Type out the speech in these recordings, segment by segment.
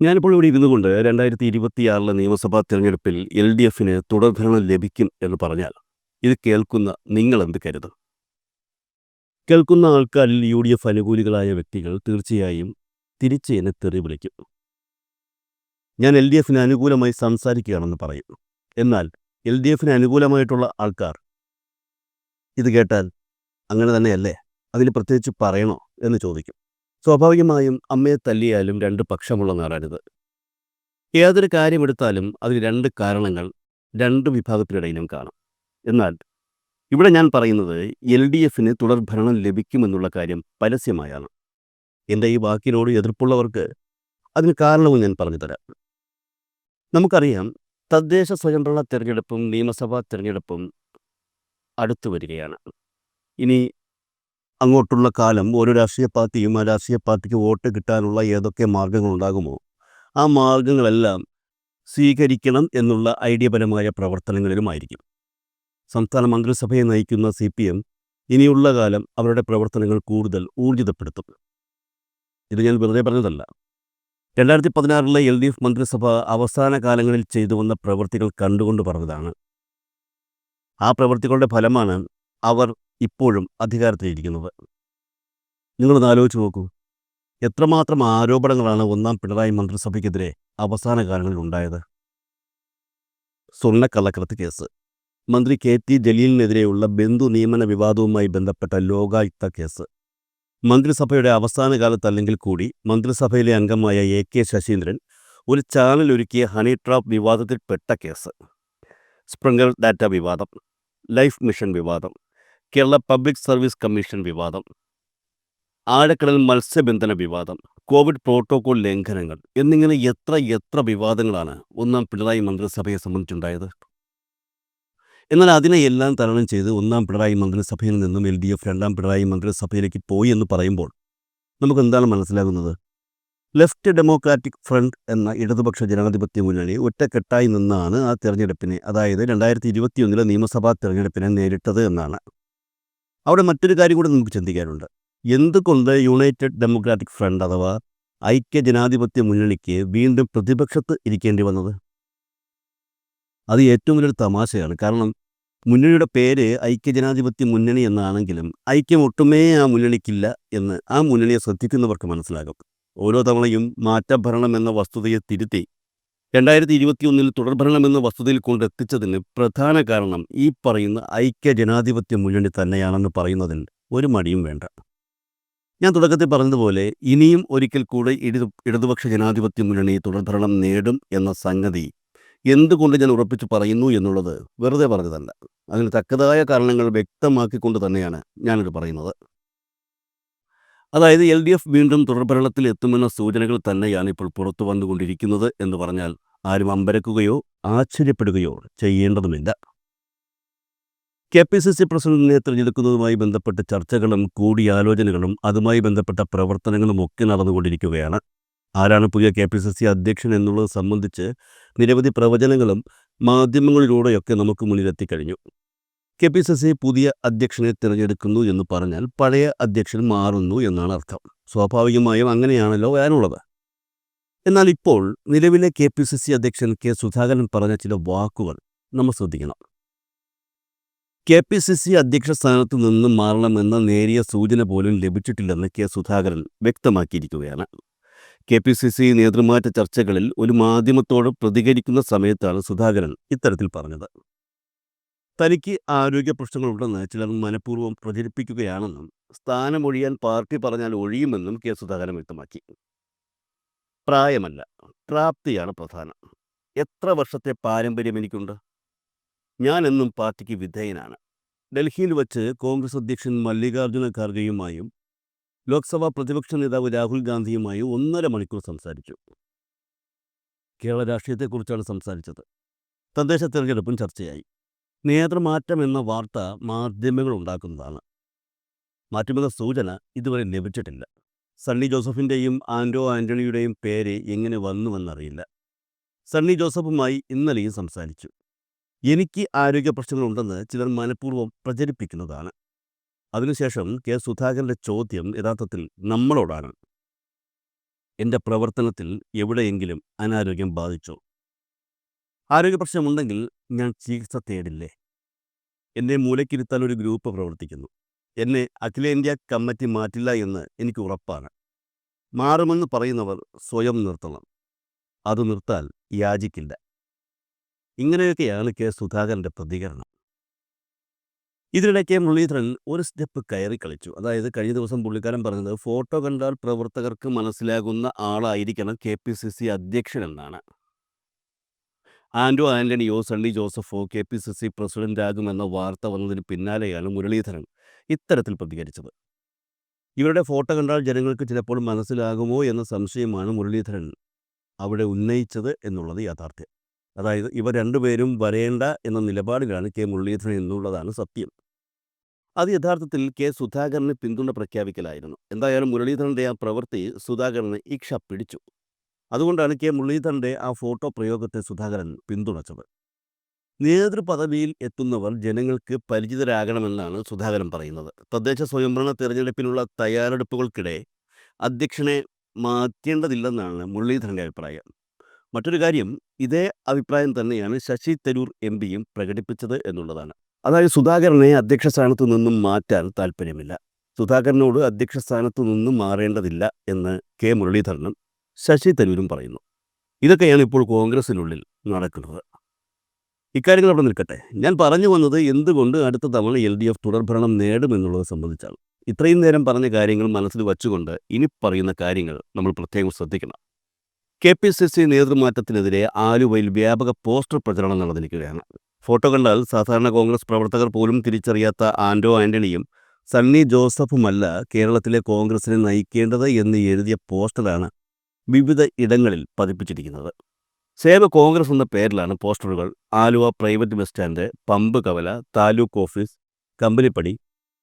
ഞാനിപ്പോൾ ഇവിടെ ഇരുന്നു കൊണ്ട് രണ്ടായിരത്തി ഇരുപത്തിയാറിലെ നിയമസഭാ തിരഞ്ഞെടുപ്പിൽ എൽ ഡി എഫിന് തുടർഭരണം ലഭിക്കും എന്ന് പറഞ്ഞാൽ ഇത് കേൾക്കുന്ന നിങ്ങൾ എന്ത് കരുതും? കേൾക്കുന്ന ആൾക്കാരിൽ യു ഡി എഫ് അനുകൂലികളായ വ്യക്തികൾ തീർച്ചയായും തിരിച്ച് എന്നെ തെറി വിളിക്കും. ഞാൻ എൽ ഡി എഫിന് അനുകൂലമായി സംസാരിക്കുകയാണെന്ന് പറയും. എന്നാൽ എൽ ഡി എഫിന് അനുകൂലമായിട്ടുള്ള ആൾക്കാർ ഇത് കേട്ടാൽ അങ്ങനെ തന്നെയല്ലേ? അതിൽ പ്രത്യേകിച്ച് പറയണോ എന്ന് ചോദിക്കും. സ്വാഭാവികമായും അമ്മയെ തല്ലിയാലും രണ്ട് പക്ഷമുള്ള നാടാണിത്. ഏതൊരു കാര്യമെടുത്താലും അതിന് രണ്ട് കാരണങ്ങൾ രണ്ട് വിഭാഗത്തിനിടയിലും കാണാം. എന്നാൽ ഇവിടെ ഞാൻ പറയുന്നത് എൽ ഡി എഫിന് തുടർഭരണം ലഭിക്കുമെന്നുള്ള കാര്യം പരസ്യമായാണ്. എന്റെ ഈ വാക്കിനോട് എതിർപ്പുള്ളവർക്ക് അതിന് കാരണവും ഞാൻ പറഞ്ഞു തരാം. നമുക്കറിയാം തദ്ദേശ സ്വയംഭരണ തെരഞ്ഞെടുപ്പും നിയമസഭാ തെരഞ്ഞെടുപ്പും അടുത്തു വരികയാണ് ഇനി അങ്ങോട്ടുള്ള കാലം ഓരോ രാഷ്ട്രീയ പാർട്ടിയും ആ രാഷ്ട്രീയ പാർട്ടിക്ക് വോട്ട് കിട്ടാനുള്ള ഏതൊക്കെ മാർഗങ്ങളുണ്ടാകുമോ ആ മാർഗങ്ങളെല്ലാം സ്വീകരിക്കണം എന്നുള്ള ഐഡിയപരമായ പ്രവർത്തനങ്ങളിലുമായിരിക്കും. സംസ്ഥാന മന്ത്രിസഭയെ നയിക്കുന്ന സി പി എം ഇനിയുള്ള കാലം അവരുടെ പ്രവർത്തനങ്ങൾ കൂടുതൽ ഊർജിതപ്പെടുത്തും. ഇത് ഞാൻ വെറുതെ പറഞ്ഞതല്ല. രണ്ടായിരത്തി പതിനാറിലെ എൽ ഡി എഫ് മന്ത്രിസഭ അവസാന കാലങ്ങളിൽ ചെയ്തു വന്ന പ്രവൃത്തികൾ കണ്ടുകൊണ്ട് പറഞ്ഞതാണ്. ആ പ്രവൃത്തികളുടെ ഫലമാണ് അവർ ഇപ്പോഴും അധികാരത്തിലിരിക്കുന്നത്? നിങ്ങളൊന്ന് ആലോചിച്ച് നോക്കൂ. എത്രമാത്രം ആരോപണങ്ങളാണ് ഒന്നാം പിണറായി മന്ത്രിസഭയ്ക്കെതിരെ അവസാന കാലങ്ങളിൽ ഉണ്ടായത്? സ്വർണക്കള്ളക്കടത്ത് കേസ്. മന്ത്രി കെ ടി ജലീലിനെതിരെയുള്ള ബന്ധു നിയമന വിവാദവുമായി ബന്ധപ്പെട്ട ലോകായുക്ത കേസ്. മന്ത്രിസഭയുടെ അവസാന കാലത്ത് അല്ലെങ്കിൽ കൂടി മന്ത്രിസഭയിലെ അംഗമായ എ കെ ശശീന്ദ്രൻ ഒരു ചാനൽ ഒരുക്കിയ ഹണി ട്രാപ്പ് വിവാദത്തിൽപ്പെട്ട കേസ്. സ്പ്രിംഗർ ഡാറ്റ വിവാദം. ലൈഫ് മിഷൻ വിവാദം. കേരള പബ്ലിക് സർവീസ് കമ്മീഷൻ വിവാദം. ആഴക്കടൽ മത്സ്യബന്ധന വിവാദം കോവിഡ് പ്രോട്ടോകോൾ ലംഘനങ്ങൾ എന്നിങ്ങനെ എത്ര എത്ര വിവാദങ്ങളാണ് ഒന്നാം പിണറായി മന്ത്രിസഭയെ സംബന്ധിച്ചുണ്ടായത്. എന്നാൽ അതിനെ എല്ലാം തരണം ചെയ്ത് ഒന്നാം പിണറായി മന്ത്രിസഭയിൽ നിന്നും എൽ ഡി എഫ് രണ്ടാം പിണറായി മന്ത്രിസഭയിലേക്ക് പോയി എന്ന് പറയുമ്പോൾ നമുക്ക് എന്താണ് മനസ്സിലാകുന്നത്? ലെഫ്റ്റ് ഡെമോക്രാറ്റിക് ഫ്രണ്ട് എന്ന ഇടതുപക്ഷ ജനാധിപത്യ മുന്നണി ഒറ്റക്കെട്ടായി നിന്നാണ് ആ തെരഞ്ഞെടുപ്പിനെ അതായത് രണ്ടായിരത്തി ഇരുപത്തിയൊന്നിലെ നിയമസഭാ തെരഞ്ഞെടുപ്പിനെ നേരിട്ടത് എന്നാണ്. അവിടെ മറ്റൊരു കാര്യം കൂടി നമുക്ക് ചിന്തിക്കാനുണ്ട്. എന്തുകൊണ്ട് യുണൈറ്റഡ് ഡെമോക്രാറ്റിക് ഫ്രണ്ട് അഥവാ ഐക്യ ജനാധിപത്യ മുന്നണിക്ക് വീണ്ടും പ്രതിപക്ഷത്ത് ഇരിക്കേണ്ടി വന്നത്? അത് ഏറ്റവും വലിയൊരു തമാശയാണ്. കാരണം മുന്നണിയുടെ പേര് ഐക്യ ജനാധിപത്യ മുന്നണി എന്നാണെങ്കിലും ഐക്യം ഒട്ടുമേ ആ മുന്നണിക്കില്ല എന്ന് ആ മുന്നണിയെ ശ്രദ്ധിക്കുന്നവർക്ക് മനസ്സിലാകും. ഓരോ തവണയും മാറ്റഭരണം എന്ന വസ്തുതയെ തിരുത്തി രണ്ടായിരത്തി ഇരുപത്തിയൊന്നിൽ തുടർഭരണം എന്ന വസ്തുതയിൽ കൊണ്ടെത്തിച്ചതിന് പ്രധാന കാരണം ഈ പറയുന്ന ഐക്യ ജനാധിപത്യ മുന്നണി തന്നെയാണെന്ന് പറയുന്നതിൽ ഒരു മടിയും വേണ്ട. ഞാൻ തുടക്കത്തിൽ പറഞ്ഞതുപോലെ ഇനിയും ഒരിക്കൽ കൂടെ ഇടതു ഇടതുപക്ഷ ജനാധിപത്യ മുന്നണി തുടർഭരണം നേടും എന്ന സംഗതി എന്തുകൊണ്ട് ഞാൻ ഉറപ്പിച്ച് പറയുന്നു എന്നുള്ളത് വെറുതെ പറഞ്ഞതല്ല. അതിന് തക്കതായ കാരണങ്ങൾ വ്യക്തമാക്കിക്കൊണ്ട് തന്നെയാണ് ഞാനിത് പറയുന്നത്. അതായത് എൽ ഡി എഫ് വീണ്ടും തുടർഭരണത്തിൽ എത്തുമെന്ന സൂചനകൾ തന്നെയാണ് ഇപ്പോൾ പുറത്തു വന്നുകൊണ്ടിരിക്കുന്നത് എന്ന് പറഞ്ഞാൽ ആരും അമ്പരക്കുകയോ ആശ്ചര്യപ്പെടുകയോ ചെയ്യേണ്ടതുമില്ല. കെ പി സി സി പ്രസിഡന്റിനെ തിരഞ്ഞെടുക്കുന്നതുമായി ബന്ധപ്പെട്ട ചർച്ചകളും കൂടിയാലോചനകളും അതുമായി ബന്ധപ്പെട്ട പ്രവർത്തനങ്ങളും ഒക്കെ നടന്നുകൊണ്ടിരിക്കുകയാണ്. ആരാണ് പുതിയ കെ പി സി സി അധ്യക്ഷൻ എന്നുള്ളത് സംബന്ധിച്ച് നിരവധി പ്രവചനങ്ങളും മാധ്യമങ്ങളിലൂടെയൊക്കെ നമുക്ക് മുന്നിലെത്തിക്കഴിഞ്ഞു. കെ പി സി സി പുതിയ അധ്യക്ഷനെ തിരഞ്ഞെടുക്കുന്നു എന്ന് പറഞ്ഞാൽ പഴയ അധ്യക്ഷൻ മാറുന്നു എന്നാണ് അർത്ഥം. സ്വാഭാവികമായും അങ്ങനെയാണല്ലോ വരാനുള്ളത്. എന്നാൽ ഇപ്പോൾ നിലവിലെ കെ പി സി സി അധ്യക്ഷൻ കെ സുധാകരൻ പറഞ്ഞ ചില വാക്കുകൾ നമ്മൾ ശ്രദ്ധിക്കണം. കെ പി സി സി അധ്യക്ഷ സ്ഥാനത്ത് നിന്ന് മാറണമെന്ന നേരിയ സൂചന പോലും ലഭിച്ചിട്ടില്ലെന്ന് കെ സുധാകരൻ വ്യക്തമാക്കിയിരിക്കുകയാണ്. കെ പി സി സി നേതൃമാറ്റ ചർച്ചകളിൽ ഒരു മാധ്യമത്തോട് പ്രതികരിക്കുന്ന സമയത്താണ് സുധാകരൻ ഇത്തരത്തിൽ പറഞ്ഞത്. തനിക്ക് ആരോഗ്യ പ്രശ്നങ്ങളുണ്ടെന്ന് ചിലർ മനഃപൂർവം പ്രചരിപ്പിക്കുകയാണെന്നും സ്ഥാനമൊഴിയാൻ പാർട്ടി പറഞ്ഞാൽ ഒഴിയുമെന്നും കെ. സുധാകരൻ വ്യക്തമാക്കി. പ്രായമല്ല പ്രാപ്തിയാണ് പ്രധാനം. എത്ര വർഷത്തെ പാരമ്പര്യം എനിക്കുണ്ട്? ഞാനെന്നും പാർട്ടിക്ക് വിധേയനാണ്. ഡൽഹിയിൽ വച്ച് കോൺഗ്രസ് അധ്യക്ഷൻ മല്ലികാർജുന ഖാർഗെയുമായും ലോക്സഭാ പ്രതിപക്ഷ നേതാവ് രാഹുൽ ഗാന്ധിയുമായും ഒന്നര മണിക്കൂർ സംസാരിച്ചു. കേരള രാഷ്ട്രീയത്തെക്കുറിച്ചാണ് സംസാരിച്ചത്. തദ്ദേശ തെരഞ്ഞെടുപ്പും ചർച്ചയായി. നേതൃമാറ്റം എന്ന വാർത്ത മാധ്യമങ്ങൾ ഉണ്ടാക്കുന്നതാണ്. മാറ്റുമെന്ന സൂചന ഇതുവരെ ലഭിച്ചിട്ടില്ല. സണ്ണി ജോസഫിന്റെയും ആൻഡോ ആന്റണിയുടെയും പേര് എങ്ങനെ വന്നുവെന്നറിയില്ല. സണ്ണി ജോസഫുമായി ഇന്നലെയും സംസാരിച്ചു. എനിക്ക് ആരോഗ്യ പ്രശ്നങ്ങളുണ്ടെന്ന് ചിലർ മനഃപൂർവം പ്രചരിപ്പിക്കുന്നതാണ്. അതിനുശേഷം കെ സുധാകരന്റെ ചോദ്യം യഥാർത്ഥത്തിൽ നമ്മളോടാണ്. എന്റെ പ്രവർത്തനത്തിൽ എവിടെയെങ്കിലും അനാരോഗ്യം ബാധിച്ചോ? ആരോഗ്യ പ്രശ്നമുണ്ടെങ്കിൽ ഞാൻ ചികിത്സ തേടില്ലേ? എന്നെ മൂലക്കിരുത്താൻ ഒരു ഗ്രൂപ്പ് പ്രവർത്തിക്കുന്നു. എന്നെ അഖിലേന്ത്യാ കമ്മിറ്റി മാറ്റില്ല എന്ന് എനിക്ക് ഉറപ്പാണ്. മാറുമെന്ന് പറയുന്നവർ സ്വയം നിർത്തണം. അത് നിർത്താൽ യാചിക്കില്ല. ഇങ്ങനെയൊക്കെയാണ് കെ സുധാകരന്റെ പ്രതികരണം. ഇതിനിടെ കെ മുരളീധരൻ ഒരു സ്റ്റെപ്പ് കയറി കളിച്ചു. അതായത് കഴിഞ്ഞ ദിവസം പുള്ളിക്കാരൻ പറഞ്ഞത് ഫോട്ടോ കണ്ടാൽ പ്രവർത്തകർക്ക് മനസ്സിലാകുന്ന ആളായിരിക്കണം കെ പി സി സി അധ്യക്ഷൻ എന്നാണ്. ആൻഡോ ആന്റണിയോ സണ്ണി ജോസഫോ കെ പി സി സി പ്രസിഡന്റാകുമെന്ന വാർത്ത വന്നതിന് പിന്നാലെയാണ് മുരളീധരൻ ഇത്തരത്തിൽ പ്രതികരിച്ചത്. ഇവരുടെ ഫോട്ടോ കണ്ടാൽ ജനങ്ങൾക്ക് ചിലപ്പോൾ മനസ്സിലാകുമോ എന്ന സംശയമാണ് മുരളീധരൻ അവിടെ ഉന്നയിച്ചത് എന്നുള്ളത് യാഥാർത്ഥ്യം. അതായത് ഇവ രണ്ടുപേരും വരേണ്ട എന്ന നിലപാടിലാണ് കെ. മുരളീധരൻ എന്നുള്ളതാണ് സത്യം. അത് യഥാർത്ഥത്തിൽ കെ. സുധാകരന് പിന്തുണ പ്രഖ്യാപിക്കലായിരുന്നു. എന്തായാലും മുരളീധരന്റെ ആ പ്രവൃത്തി സുധാകരന് ഇക്ഷ പിടിച്ചു. അതുകൊണ്ടാണ് കെ. മുരളീധരന്റെ ആ ഫോട്ടോ പ്രയോഗത്തെ സുധാകരൻ പിന്തുണച്ചത്. നേതൃപദവിയിൽ എത്തുന്നവർ ജനങ്ങൾക്ക് പരിചിതരാകണമെന്നാണ് സുധാകരൻ പറയുന്നത്. തദ്ദേശ സ്വയംഭരണ തെരഞ്ഞെടുപ്പിനുള്ള തയ്യാറെടുപ്പുകൾക്കിടെ അധ്യക്ഷനെ മാറ്റേണ്ടതില്ലെന്നാണ് മുരളീധരന്റെ അഭിപ്രായം. മറ്റൊരു കാര്യം ഇതേ അഭിപ്രായം തന്നെയാണ് ശശി തരൂർ എം പിയും പ്രകടിപ്പിച്ചത് എന്നുള്ളതാണ്. അതായത് സുധാകരനെ അധ്യക്ഷ സ്ഥാനത്തു നിന്നും മാറ്റാൻ താല്പര്യമില്ല സുധാകരനോട് അധ്യക്ഷ സ്ഥാനത്തു നിന്നും മാറേണ്ടതില്ല എന്ന് കെ. മുരളീധരനും ശശി തരൂരും പറയുന്നു. ഇതൊക്കെയാണ് ഇപ്പോൾ കോൺഗ്രസിനുള്ളിൽ നടക്കുന്നത്. ഇക്കാര്യങ്ങൾ അവിടെ നിൽക്കട്ടെ. ഞാൻ പറഞ്ഞു വന്നത് എന്തുകൊണ്ട് അടുത്ത തവണ എൽ ഡി എഫ് തുടർഭരണം നേടുമെന്നുള്ളത് സംബന്ധിച്ചാണ്. ഇത്രയും നേരം പറഞ്ഞ കാര്യങ്ങൾ മനസ്സിൽ വച്ചുകൊണ്ട് ഇനി പറയുന്ന കാര്യങ്ങൾ നമ്മൾ പ്രത്യേകം ശ്രദ്ധിക്കണം. കെ പി സി സി നേതൃമാറ്റത്തിനെതിരെ ആലുവയിൽ വ്യാപക പോസ്റ്റർ പ്രചരണം നടന്നിരിക്കുകയാണ്. ഫോട്ടോ കണ്ടാൽ സാധാരണ കോൺഗ്രസ് പ്രവർത്തകർ പോലും തിരിച്ചറിയാത്ത ആൻഡോ ആന്റണിയും സണ്ണി ജോസഫുമല്ല കേരളത്തിലെ കോൺഗ്രസിനെ നയിക്കേണ്ടത് എന്ന് എഴുതിയ പോസ്റ്ററാണ് വിവിധ ഇടങ്ങളിൽ പതിപ്പിച്ചിരിക്കുന്നത്. സേവ കോൺഗ്രസ് എന്ന പേരിലാണ് പോസ്റ്ററുകൾ Aluva private bus stand pump കവല താലൂക്ക് ഓഫീസ് കമ്പനിപ്പടി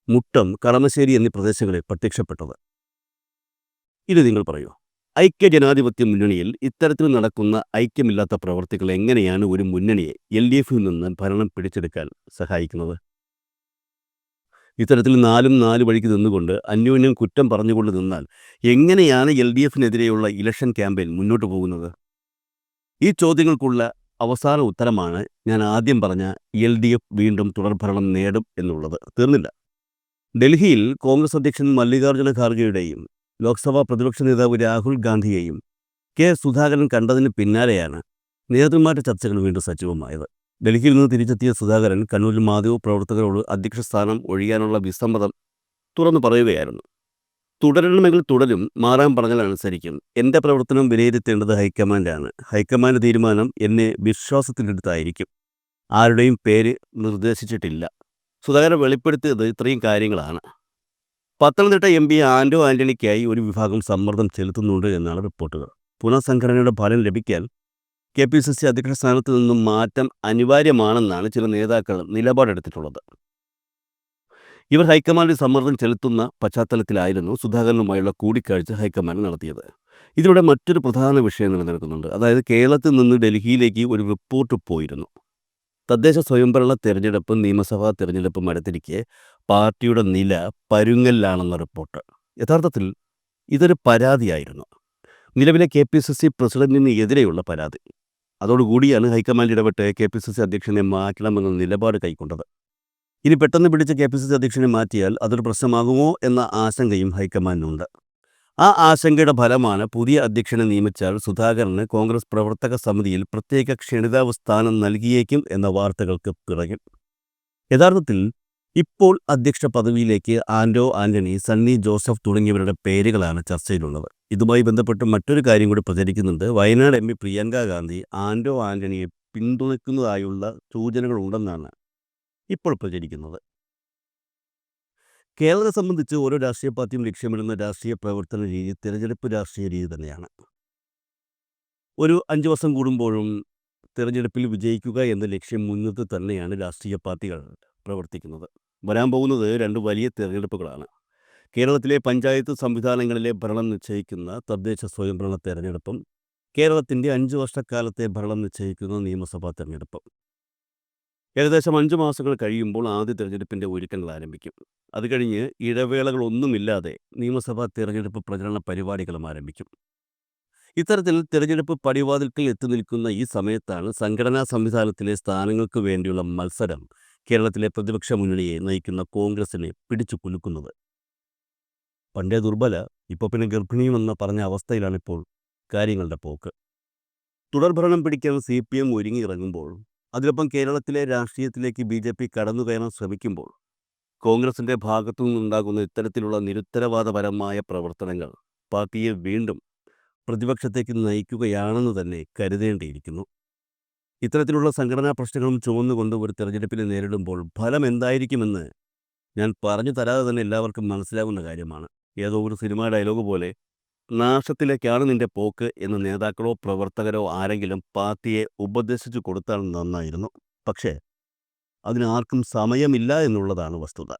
മുട്ടം കളമശ്ശേരി എന്നീ പ്രദേശങ്ങളിൽ പ്രത്യക്ഷപ്പെട്ടത്. ഇത് നിങ്ങൾ പറയൂ. ഐക്യ ജനാധിപത്യ മുന്നണിയിൽ ഇത്തരത്തിൽ നടക്കുന്ന ഐക്യമില്ലാത്ത പ്രവർത്തികൾ എങ്ങനെയാണ് ഒരു മുന്നണിയെ എൽ ഡി എഫിൽ നിന്ന് ഭരണം പിടിച്ചെടുക്കാൻ സഹായിക്കുന്നത്? ഇത്തരത്തിൽ നാലും നാല് വഴിക്ക് നിന്നുകൊണ്ട് അന്യോന്യം കുറ്റം പറഞ്ഞുകൊണ്ട് നിന്നാൽ എങ്ങനെയാണ് എൽ ഡി എഫിനെതിരെയുള്ള ഇലക്ഷൻ ക്യാമ്പയിൻ മുന്നോട്ട് പോകുന്നത്? ഈ ചോദ്യങ്ങൾക്കുള്ള അവസാന ഉത്തരമാണ് ഞാൻ ആദ്യം പറഞ്ഞ എൽ ഡി എഫ് വീണ്ടും തുടർഭരണം നേടും എന്നുള്ളത്. തീർന്നില്ല. ഡൽഹിയിൽ കോൺഗ്രസ് അധ്യക്ഷൻ മല്ലികാർജുന ഖാർഗെയുടെയും ലോക്സഭാ പ്രതിപക്ഷ നേതാവ് രാഹുൽ ഗാന്ധിയെയും കെ സുധാകരൻ കണ്ടതിന് പിന്നാലെയാണ് നേതൃമാറ്റ ചർച്ചകൾ വീണ്ടും സജീവമായത്. ഡൽഹിയിൽ നിന്ന് തിരിച്ചെത്തിയ സുധാകരൻ കണ്ണൂരിൽ മാധ്യമ പ്രവർത്തകരോട് അധ്യക്ഷ സ്ഥാനം ഒഴിയാനുള്ള വിസമ്മതം തുറന്നു പറയുകയായിരുന്നു. തുടരണമെങ്കിൽ തുടരും മാറാൻ പറഞ്ഞാൽ അനുസരിക്കും. എന്റെ പ്രവർത്തനം വിലയിരുത്തേണ്ടത് ഹൈക്കമാൻഡാണ്. ഹൈക്കമാൻഡ് തീരുമാനം എന്നെ വിശ്വാസത്തിനെടുത്തായിരിക്കും ആരുടെയും പേര് നിർദ്ദേശിച്ചിട്ടില്ല. സുധാകരൻ വെളിപ്പെടുത്തിയത് ഇത്രയും കാര്യങ്ങളാണ്. പത്തനംതിട്ട എം പി ആൻഡോ ആന്റണിക്കായി ഒരു വിഭാഗം സമ്മർദ്ദം ചെലുത്തുന്നുണ്ട് എന്നാണ് റിപ്പോർട്ടുകൾ. പുനഃസംഘടനയുടെ ഫലം ലഭിക്കാൻ കെ പി സി സി അധ്യക്ഷ സ്ഥാനത്ത് നിന്നും മാറ്റം അനിവാര്യമാണെന്നാണ് ചില നേതാക്കൾ നിലപാടെടുത്തിട്ടുള്ളത്. ഇവർ ഹൈക്കമാൻഡിൽ സമ്മർദ്ദം ചെലുത്തുന്ന പശ്ചാത്തലത്തിലായിരുന്നു സുധാകരനുമായുള്ള കൂടിക്കാഴ്ച ഹൈക്കമാൻഡ് നടത്തിയത്. ഇതിലൂടെ മറ്റൊരു പ്രധാന വിഷയം നിലനിൽക്കുന്നുണ്ട്. അതായത് കേരളത്തിൽ നിന്ന് ഡൽഹിയിലേക്ക് ഒരു റിപ്പോർട്ട് പോയിരുന്നു. തദ്ദേശ സ്വയംഭരണ തെരഞ്ഞെടുപ്പും നിയമസഭാ തെരഞ്ഞെടുപ്പും അടുത്തിരിക്കെ പാർട്ടിയുടെ നില പരുങ്ങലിലാണെന്ന റിപ്പോർട്ട്. യഥാർത്ഥത്തിൽ ഇതൊരു പരാതിയായിരുന്നു. നിലവിലെ കെ പി സി സി പ്രസിഡന്റിന് എതിരെയുള്ള പരാതി. അതോടുകൂടിയാണ് ഹൈക്കമാൻഡ് ഇടപെട്ട് കെ പി സി സി അധ്യക്ഷനെ മാറ്റണമെന്ന നിലപാട് കൈക്കൊണ്ടത്. ഇനി പെട്ടെന്ന് പിടിച്ച കെ പി സി സി അധ്യക്ഷനെ മാറ്റിയാൽ അതൊരു പ്രശ്നമാകുമോ എന്ന ആശങ്കയും ഹൈക്കമാൻഡിനുണ്ട്. ആ ആശങ്കയുടെ ഫലമാണ് പുതിയ അധ്യക്ഷനെ നിയമിച്ചാൽ സുധാകരന് കോൺഗ്രസ് പ്രവർത്തക സമിതിയിൽ പ്രത്യേക ക്ഷണിതാവ് സ്ഥാനം നൽകിയേക്കും എന്ന വാർത്തകൾക്ക് പിറകിൽ. യഥാർത്ഥത്തിൽ ഇപ്പോൾ അധ്യക്ഷ പദവിയിലേക്ക് ആൻഡോ ആന്റണി സണ്ണി ജോസഫ് തുടങ്ങിയവരുടെ പേരുകളാണ് ചർച്ചയിലുള്ളത്. ഇതുമായി ബന്ധപ്പെട്ട് മറ്റൊരു കാര്യം കൂടി പ്രചരിക്കുന്നുണ്ട്. വയനാട് എം പി പ്രിയങ്ക ഗാന്ധി ആൻഡോ ആന്റണിയെ പിന്തുണയ്ക്കുന്നതായുള്ള സൂചനകളുണ്ടെന്നാണ് ഇപ്പോൾ പ്രചരിക്കുന്നത്. കേരളത്തെ സംബന്ധിച്ച് ഓരോ രാഷ്ട്രീയ പാർട്ടിയും ലക്ഷ്യമിടുന്ന രാഷ്ട്രീയ പ്രവർത്തന രീതി തിരഞ്ഞെടുപ്പ് രാഷ്ട്രീയ രീതി തന്നെയാണ്. ഒരു അഞ്ച് വർഷം കൂടുമ്പോഴും തിരഞ്ഞെടുപ്പിൽ വിജയിക്കുക എന്ന ലക്ഷ്യം മുൻനിർത്തി തന്നെയാണ് രാഷ്ട്രീയ പാർട്ടികൾ പ്രവർത്തിക്കുന്നത്. വരാൻ പോകുന്നത് രണ്ട് വലിയ തിരഞ്ഞെടുപ്പുകളാണ്. കേരളത്തിലെ പഞ്ചായത്ത് സംവിധാനങ്ങളിലെ ഭരണം നിശ്ചയിക്കുന്ന തദ്ദേശ സ്വയംഭരണ തെരഞ്ഞെടുപ്പും കേരളത്തിന്റെ അഞ്ച് വർഷക്കാലത്തെ ഭരണം നിശ്ചയിക്കുന്ന നിയമസഭാ തെരഞ്ഞെടുപ്പും. ഏകദേശം അഞ്ച് മാസങ്ങൾ കഴിയുമ്പോൾ ആദ്യ തിരഞ്ഞെടുപ്പിന്റെ ഒരുക്കങ്ങൾ ആരംഭിക്കും. അത് കഴിഞ്ഞ് ഇടവേളകളൊന്നുമില്ലാതെ നിയമസഭാ തിരഞ്ഞെടുപ്പ് പ്രചരണ പരിപാടികളും ആരംഭിക്കും. ഇത്തരത്തിൽ തിരഞ്ഞെടുപ്പ് പടിവാതിൽക്കൽ എത്തി നിൽക്കുന്ന ഈ സമയത്താണ് സംഘടനാ സംവിധാനത്തിലെ സ്ഥാനങ്ങൾക്ക് വേണ്ടിയുള്ള മത്സരം കേരളത്തിലെ പ്രതിപക്ഷ മുന്നണിയെ നയിക്കുന്ന കോൺഗ്രസിനെ പിടിച്ചു കുലുക്കുന്നത്. പണ്ടേ ദുർബല ഇപ്പോൾ പിന്നെ ഗർഭിണിയുമെന്ന് പറഞ്ഞ അവസ്ഥയിലാണിപ്പോൾ കാര്യങ്ങളുടെ പോക്ക്. തുടർഭരണം പിടിക്കാൻ സി പി എം ഒരുങ്ങിയിറങ്ങുമ്പോൾ അതിനൊപ്പം കേരളത്തിലെ രാഷ്ട്രീയത്തിലേക്ക് ബി ജെ പി കടന്നുകയറാൻ ശ്രമിക്കുമ്പോൾ കോൺഗ്രസിന്റെ ഭാഗത്തു നിന്നുണ്ടാകുന്ന ഇത്തരത്തിലുള്ള നിരുത്തരവാദപരമായ പ്രവർത്തനങ്ങൾ പാർട്ടിയെ വീണ്ടും പ്രതിപക്ഷത്തേക്ക് നയിക്കുകയാണെന്ന് തന്നെ കരുതേണ്ടിയിരിക്കുന്നു. ഇത്തരത്തിലുള്ള സംഘടനാ പ്രശ്നങ്ങളും ചുമന്നുകൊണ്ട് ഒരു തെരഞ്ഞെടുപ്പിനെ നേരിടുമ്പോൾ ഫലം എന്തായിരിക്കുമെന്ന് ഞാൻ പറഞ്ഞു തരാതെ തന്നെ എല്ലാവർക്കും മനസ്സിലാവുന്ന കാര്യമാണ്. ഏതോ ഒരു സിനിമാ ഡയലോഗ് പോലെ നാശത്തിലേക്കാണ് നിന്റെ പോക്ക് എന്ന് നേതാക്കളോ പ്രവർത്തകരോ ആരെങ്കിലും പാർട്ടിയെ ഉപദേശിച്ചു കൊടുത്താൽ നന്നായിരുന്നു. പക്ഷേ അതിനാർക്കും സമയമില്ല എന്നുള്ളതാണ് വസ്തുത.